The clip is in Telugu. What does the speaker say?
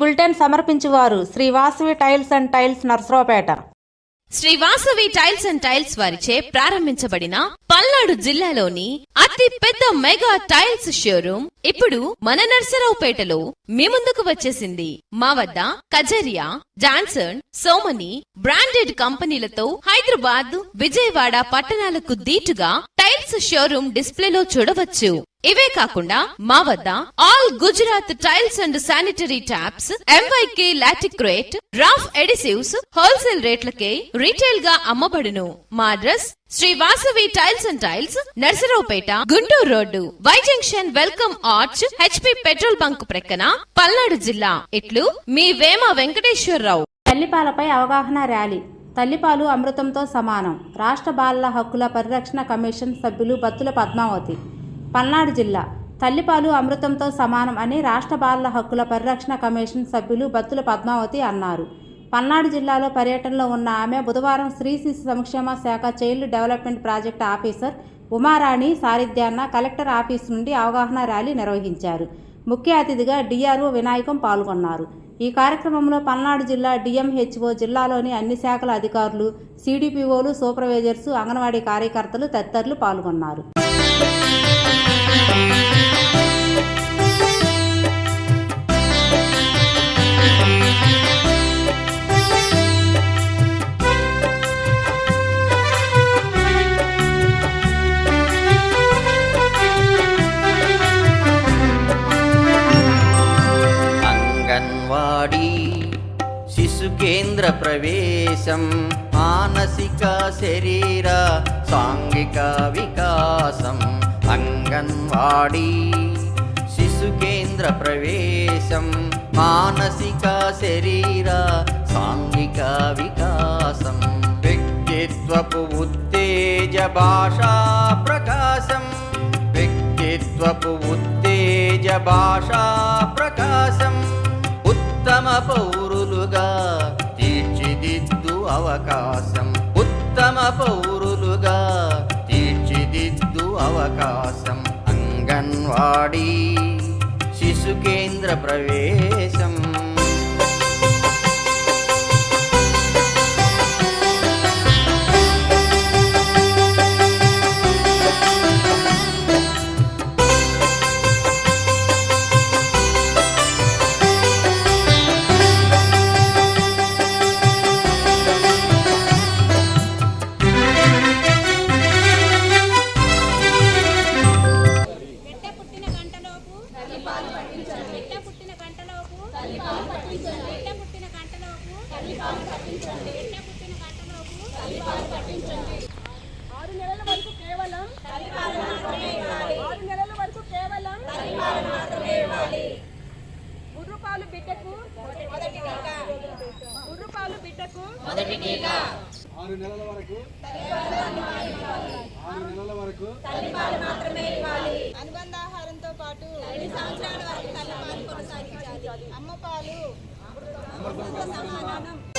Bulletin సమర్పించువారు Shri Vasavi tiles and tiles Narasaraopet. Shri Vasavi tiles and tiles వారిచే ప్రారంభించబడిన పల్నాడు జిల్లాలోని అతి పెద్ద మెగా టైల్స్ షోరూమ్ ఇప్పుడు మన నర్సరావుపేటలో మీ ముందుకు వచ్చేసింది. మా వద్ద కజరియా జాన్సన్ సోమని బ్రాండెడ్ కంపెనీలతో హైదరాబాద్ విజయవాడ పట్టణాలకు దీటుగా టైల్స్ షోరూమ్ డిస్ప్లేలో చూడవచ్చు. ఇవే కాకుండా మా వద్ద all Gujarat tiles and sanitary taps MYK Laticrete Roff adhesives wholesale రేట్లకే రీటైల్గా అమ్మబడును. మా address Shri Vasavi tiles and tiles Narasaraopet Guntur road. Y junction welcome arch HP petrol bunk ప్రక్కన పల్నాడు జిల్లా. ఇట్లు మీ వేమ వెంకటేశ్వరరావు. తల్లిపాలపై అవగాహన ర్యాలీ. తల్లిపాలు అమృతంతో సమానం. రాష్ట్ర బాలల హక్కుల పరిరక్షణ కమిషన్ సభ్యులు బత్తుల పద్మావతి. పల్నాడు జిల్లా. తల్లిపాలు అమృతంతో సమానం అని రాష్ట్ర బాలల హక్కుల పరిరక్షణ కమిషన్ సభ్యులు బత్తుల పద్మావతి అన్నారు. పల్నాడు జిల్లాలో పర్యటనలో ఉన్న ఆమె బుధవారం స్త్రీ శిశు సంక్షేమ శాఖ child development project officer Umarani సారిధ్యాన్న collector office నుండి అవగాహన ర్యాలీ నిర్వహించారు. ముఖ్య అతిథిగా డిఆర్ఓ వినాయకం పాల్గొన్నారు. ఈ కార్యక్రమంలో పల్నాడు జిల్లా డిఎంహెచ్ఓ జిల్లాలోని అన్ని శాఖల అధికారులు సిడిపిఓలు సూపర్వైజర్స్ అంగన్వాడీ కార్యకర్తలు తదితరులు పాల్గొన్నారు. అంగన్వాడీ శిశు కేంద్ర ప్రవేశం మానసిక శరీర సాంఘిక వికాసం. అంగన్వాడీ శిశు కేంద్ర ప్రవేశం మానసిక శరీర సాంఘిక వికాసం వ్యక్తిత్వపు ఉత్తేజ భాషా ప్రకాశం వ్యక్తిత్వపు ఉత్తేజ భాషా ప్రకాశం ఉత్తమ పౌరులుగా తీర్చిదిద్దు అవకాశం ఉత్తమ పౌరు అంగన్వాడీ శిశు కేంద్ర ప్రవేశం. బిడ్డ పుట్టిన గంటలోపు బిడ్డ పుట్టిన గంటలోపు బిడ్డ పుట్టిన గంటలోపు తల్లిపాలు పట్టించండి. ఆరు నెలల వరకు కేవలం ఆరు నెలల వరకు కేవలం గుర్రుపాలు బిడ్డకు గుర్రుపాలు బిడ్డకు ఆరు నెలల వరకు ఆరు నెలల వరకు సంవత్సరాల వరకు పాలు కొనసాగించాలి. అమ్మ పాలు సమాధానం.